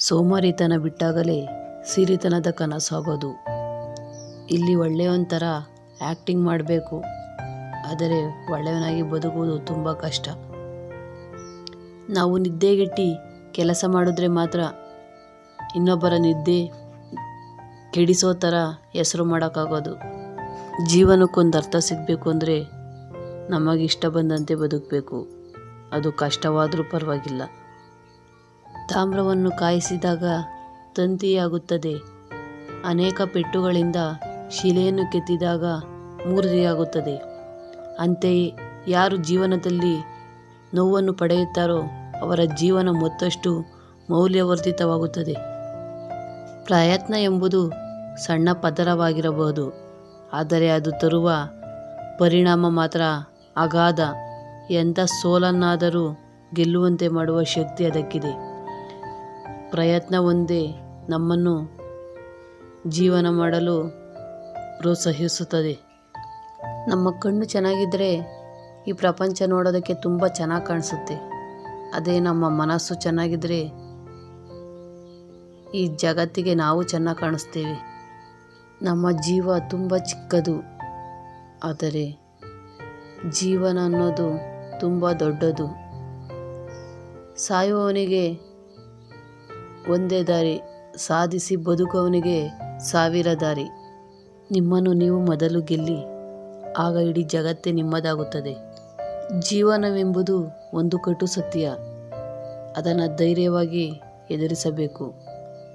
ಸೋಮಾರಿತನ ಬಿಟ್ಟಾಗಲೇ ಸಿರಿತನದ ಕನಸಾಗೋದು. ಇಲ್ಲಿ ಒಳ್ಳೆಯವಂಥರ ಆ್ಯಕ್ಟಿಂಗ್ ಮಾಡಬೇಕು. ಆದರೆ ಒಳ್ಳೆಯವನಾಗಿ ಬದುಕುವುದು ತುಂಬ ಕಷ್ಟ. ನಾವು ನಿದ್ದೆಗೆಟ್ಟಿ ಕೆಲಸ ಮಾಡಿದ್ರೆ ಮಾತ್ರ ಇನ್ನೊಬ್ಬರ ನಿದ್ದೆ ಕೆಡಿಸೋ ಥರ ಹೆಸರು ಮಾಡೋಕ್ಕಾಗೋದು. ಜೀವನಕ್ಕೊಂದು ಅರ್ಥ ಸಿಗಬೇಕು ಅಂದರೆ ನಮಗಿಷ್ಟ ಬಂದಂತೆ ಬದುಕಬೇಕು. ಅದು ಕಷ್ಟವಾದರೂ ಪರವಾಗಿಲ್ಲ. ತಾಮ್ರವನ್ನು ಕಾಯಿಸಿದಾಗ ತಂತಿಯಾಗುತ್ತದೆ. ಅನೇಕ ಪೆಟ್ಟುಗಳಿಂದ ಶಿಲೆಯನ್ನು ಕೆತ್ತಿದಾಗ ಮೂರ್ತಿಯಾಗುತ್ತದೆ ಅಂತೆಯೇ ಯಾರು ಜೀವನದಲ್ಲಿ ನೋವನ್ನು ಪಡೆಯುತ್ತಾರೋ ಅವರ ಜೀವನ ಮತ್ತಷ್ಟು ಮೌಲ್ಯವರ್ಧಿತವಾಗುತ್ತದೆ. ಪ್ರಯತ್ನ ಎಂಬುದು ಸಣ್ಣ ಪದರವಾಗಿರಬಹುದು, ಆದರೆ ಅದು ತರುವ ಪರಿಣಾಮ ಮಾತ್ರ ಅಗಾಧ. ಎಂಥ ಸೋಲನ್ನಾದರೂ ಗೆಲ್ಲುವಂತೆ ಮಾಡುವ ಶಕ್ತಿ ಅದಕ್ಕಿದೆ. ಪ್ರಯತ್ನ ಒಂದೇ ನಮ್ಮನ್ನು ಜೀವನ ಮಾಡಲು ಪ್ರೋತ್ಸಾಹಿಸುತ್ತದೆ. ನಮ್ಮ ಕಣ್ಣು ಚೆನ್ನಾಗಿದ್ದರೆ ಈ ಪ್ರಪಂಚ ನೋಡೋದಕ್ಕೆ ತುಂಬ ಚೆನ್ನಾಗಿ ಕಾಣಿಸುತ್ತೆ. ಅದೇ ನಮ್ಮ ಮನಸ್ಸು ಚೆನ್ನಾಗಿದ್ದರೆ ಈ ಜಗತ್ತಿಗೆ ನಾವು ಚೆನ್ನಾಗಿ ಕಾಣಿಸ್ತೇವೆ. ನಮ್ಮ ಜೀವ ತುಂಬ ಚಿಕ್ಕದು, ಆದರೆ ಜೀವನ ಅನ್ನೋದು ತುಂಬ ದೊಡ್ಡದು. ಸಾಯುವವನಿಗೆ ಒಂದೇ ದಾರಿ ಸಾಧಿಸಿ ಬದುಕುವವನಿಗೆ ಸಾವಿರ ದಾರಿ. ನಿಮ್ಮನ್ನು ನೀವು ಮೊದಲು ಗೆಲ್ಲಿ, ಆಗ ಇಡೀ ಜಗತ್ತೇ ನಿಮ್ಮದಾಗುತ್ತದೆ. ಜೀವನವೆಂಬುದು ಒಂದು ಕಟು ಸತ್ಯ. ಅದನ್ನು ಧೈರ್ಯವಾಗಿ ಎದುರಿಸಬೇಕು.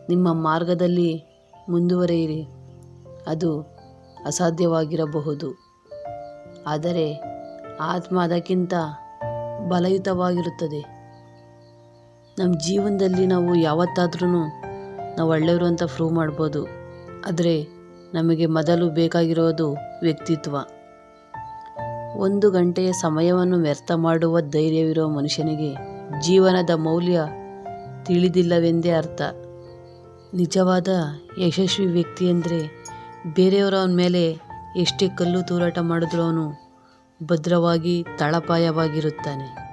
ನಿಮ್ಮ ಮಾರ್ಗದಲ್ಲಿ ಮುಂದುವರೆಯಿರಿ. ಅದು ಅಸಾಧ್ಯವಾಗಿರಬಹುದು. ಆದರೆ ಆತ್ಮ ಅದಕ್ಕಿಂತ ಬಲಯುತವಾಗಿರುತ್ತದೆ. ನಮ್ಮ ಜೀವನದಲ್ಲಿ ನಾವು ಯಾವತ್ತಾದ್ರೂ ನಾವು ಒಳ್ಳೆಯವರು ಅಂತ ಪ್ರೂವ್ ಮಾಡ್ಬೋದು. ಆದರೆ ನಮಗೆ ಮೊದಲು ಬೇಕಾಗಿರೋದು ವ್ಯಕ್ತಿತ್ವ. ಒಂದು ಗಂಟೆಯ ಸಮಯವನ್ನು ವ್ಯರ್ಥ ಮಾಡುವ ಧೈರ್ಯವಿರುವ ಮನುಷ್ಯನಿಗೆ ಜೀವನದ ಮೌಲ್ಯ ತಿಳಿದಿಲ್ಲವೆಂದೇ ಅರ್ಥ. ನಿಜವಾದ ಯಶಸ್ವಿ ವ್ಯಕ್ತಿ ಅಂದರೆ ಬೇರೆಯವರ ಮೇಲೆ ಎಷ್ಟೇ ಕಲ್ಲು ತೂರಾಟ ಮಾಡಿದ್ರೂ ಅವನು ಭದ್ರವಾಗಿ, ತಳಪಾಯವಾಗಿರುತ್ತಾನೆ.